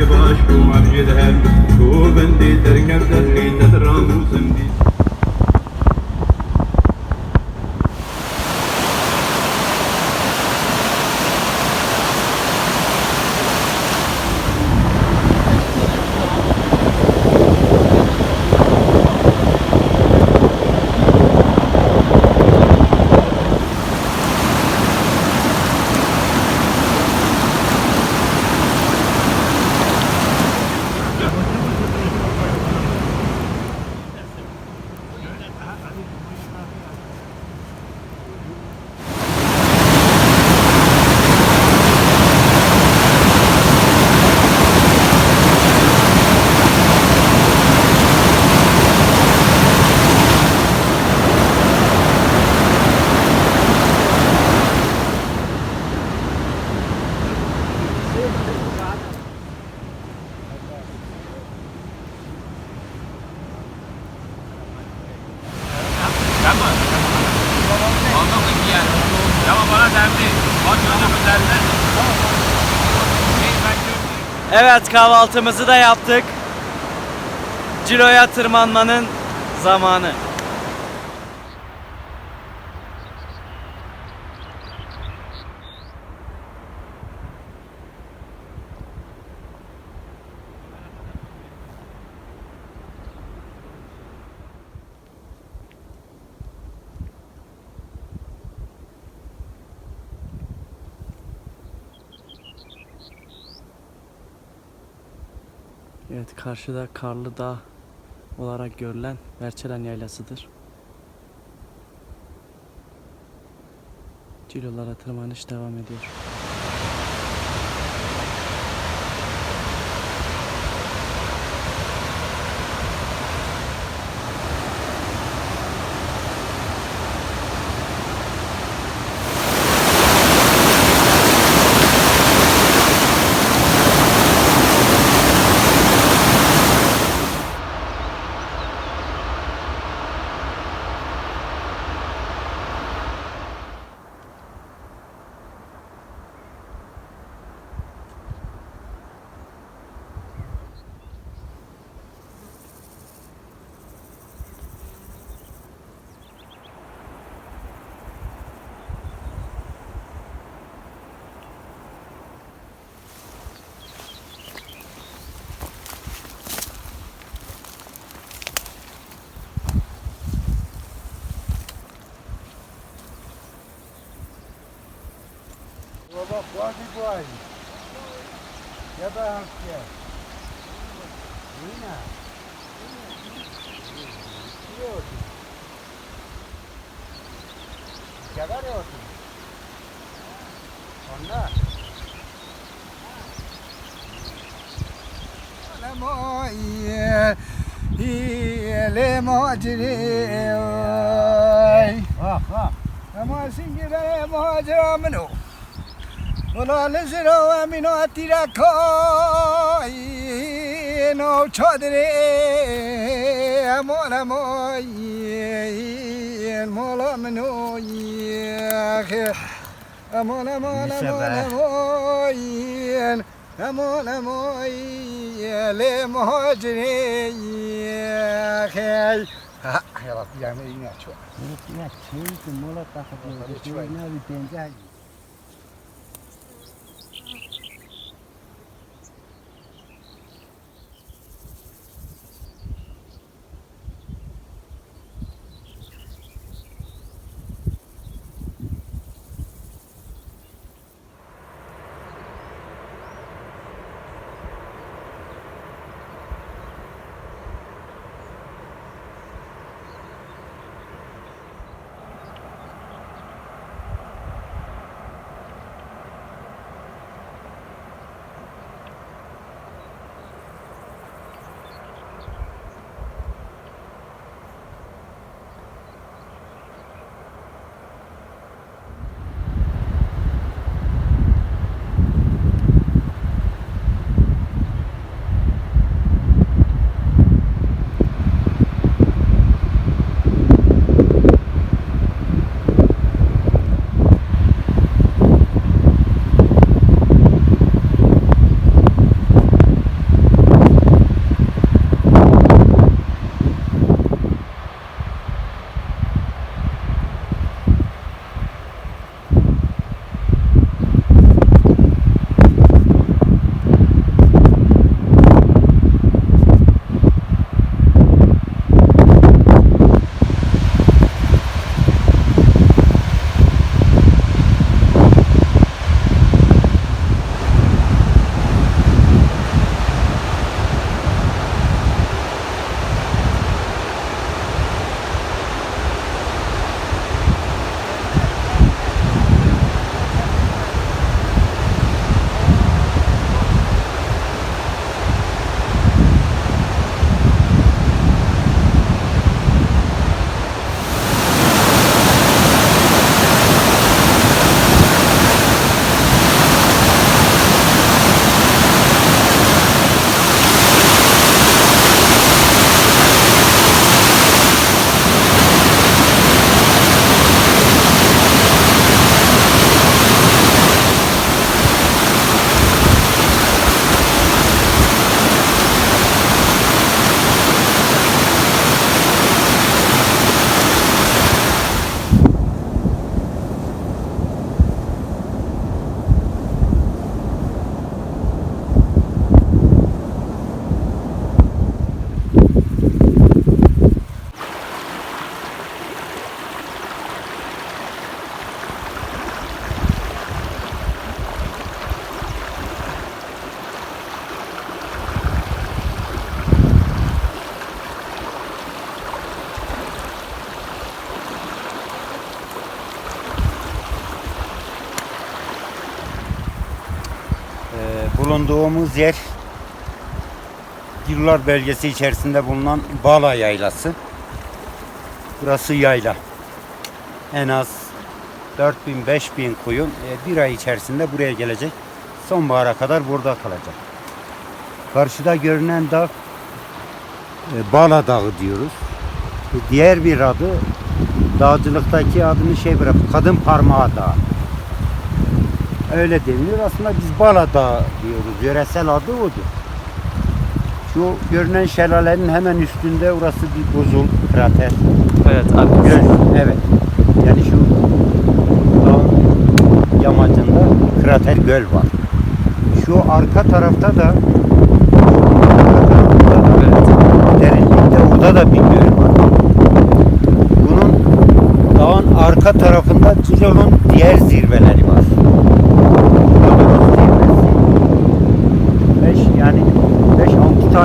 قبل شو عم جدهن شو بندي تركب تركي Evet kahvaltımızı da yaptık. Ciro'ya tırmanmanın zamanı. Evet karşıda Karlı Dağ olarak görülen Merçelen Yaylası'dır. Cilolara tırmanış devam ediyor. só quase pode. Que barranco que é? Minha. E outro? Que agora é outro. Olha, moia, ele modre. Ó, ó. Vamos assim que ele modre, mano. Monale zero amino atira koi no chodre amora moi mola meno yakh amona mola mola moi amona moi le mohajre yakh Ha, ya Rabbi, ya Rabbi, ya Rabbi, ya Rabbi, ya Rabbi, ya Rabbi, ya Rabbi, ya Rabbi, ya bulunduğumuz yer Yıllar bölgesi içerisinde bulunan Bala Yaylası. Burası yayla. En az 4000-5000 koyun e, bir ay içerisinde buraya gelecek. Sonbahara kadar burada kalacak. Karşıda görünen dağ e, Bala Dağı diyoruz. Diğer bir adı dağcılıktaki adını şey bırak Kadın Parmağı Dağı. Öyle deniliyor. Aslında biz Bala Dağı diyoruz. Yöresel adı odur. Şu görünen şelalenin hemen üstünde orası bir buzul krater. Evet arkadaşlar. Göl. Evet. Yani şu dağın yamacında krater göl var. Şu arka tarafta da derinlikte orada da bir göl var. Bunun dağın arka tarafında Cilol'un diğer zirveleri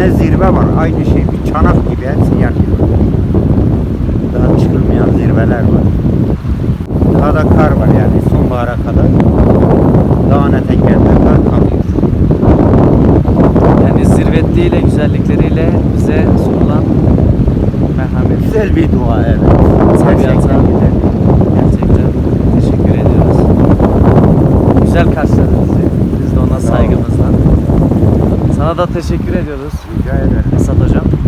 tane zirve var. Aynı şey bir çanak gibi hepsi yan yana. Daha çıkılmayan zirveler var. Daha da kar var yani sonbahara kadar. Dağın eteklerinde kar kalıyor. Yani zirvetliğiyle, güzellikleriyle bize sunulan merhamet. Güzel bir dua evet. Tabiata Gerçekten teşekkür ediyoruz. Güzel karşıladı Sana da teşekkür ediyoruz Rica ederim. Esat Hocam.